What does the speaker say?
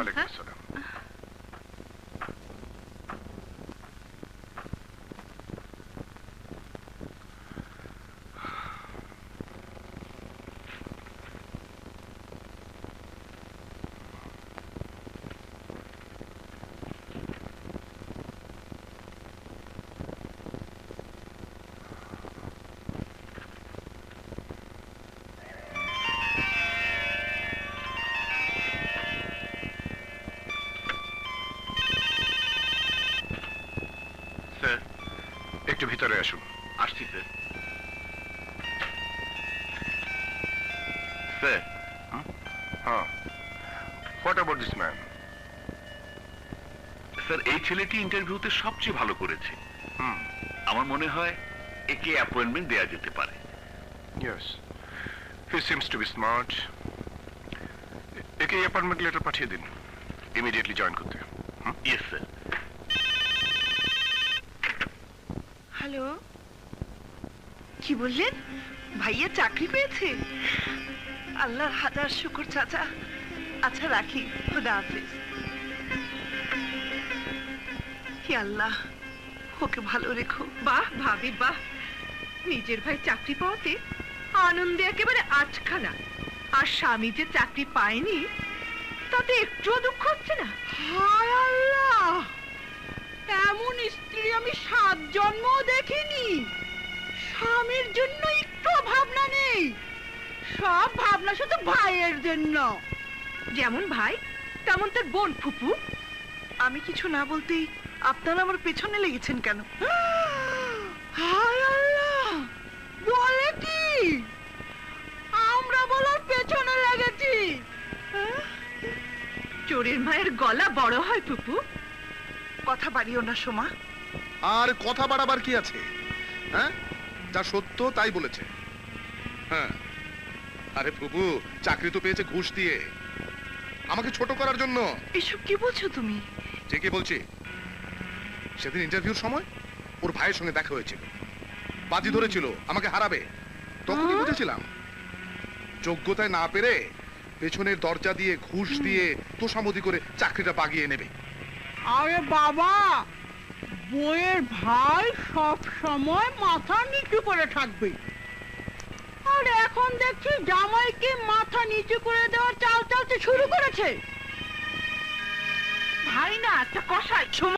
Huh? একটু ভিতরে আসুন। আসছি স্যার। স্যার হ্যাঁ। What about this man sir এই ছেলেটি ইন্টারভিউতে সবচেয়ে ভালো করেছে। হুম। আমার মনে হয় একে অ্যাপয়েন্টমেন্ট দেওয়া যেতে পারে। Yes he seems to be smart একে অ্যাপয়েন্টমেন্ট লেটার পাঠিয়ে দিন। ইমিডিয়েটলি জয়েন করতে। Yes sir hello. কি বললেন? ভাইয়া চাকরি পেয়েছে? আল্লাহর হাজার শুকুর চাচা। আচ্ছা রাখি। খোদা হাফিজ। হে আল্লাহ, ওকে ভালো রেখো। বাহ, ভাবি, বাহ। নিজের ভাই চাকরি পাওয়াতে আনন্দে একেবারে আটখানা। আর স্বামী যে চাকরি পায়নি, তাতে একটুও দুঃখ হচ্ছে না। হায় আল্লাহ! এমন স্ত্রী আমি সাত জন্ম দেখিনি। স্বামীর জন্য একটু ভাবনা নেই। সব ভাবনা শুধু ভাইয়ের জন্য। যেমন ভাই তেমন তোর বোন ফুপু। আমি কিছু না বলতেই আপনারা আমার পেছনে লেগেছেন কেন? আল্লাহ! বলে কি? আমরা বলার পেছনে লেগেছি? চোরের মায়ের গলা বড় হয় পুপু কথা বাড়িও না সোমা। আর কথা বাড়াবার কি আছে? হ্যাঁ? যা সত্য তাই বলেছে। হ্যাঁ। আরে প্রভু চাকরি তো পেয়েছে ঘুষ দিয়ে। আমাকে ছোট করার জন্য। এসব কি বলছো তুমি? ঠিকই বলছি। সেদিন ইন্টারভিউর সময় ওর ভাইয়ের সঙ্গে দেখা হয়েছিল। বাজি ধরেছিল আমাকে হারাবে। তখনই বুঝেছিলাম। যোগ্যতায় না পেরে পেছনের দরজা দিয়ে ঘুষ দিয়ে তোষামতি করে চাকরিটা বাগিয়ে নেবে। আরে বাবা! বইয়ের ভাই সব সময় মাথা নিচু করে থাকবে। আর এখন দেখছি জামাইকে মাথা নিচু করে দেওয়া চাল চালতে শুরু করেছে। ভাই না একটা কষাই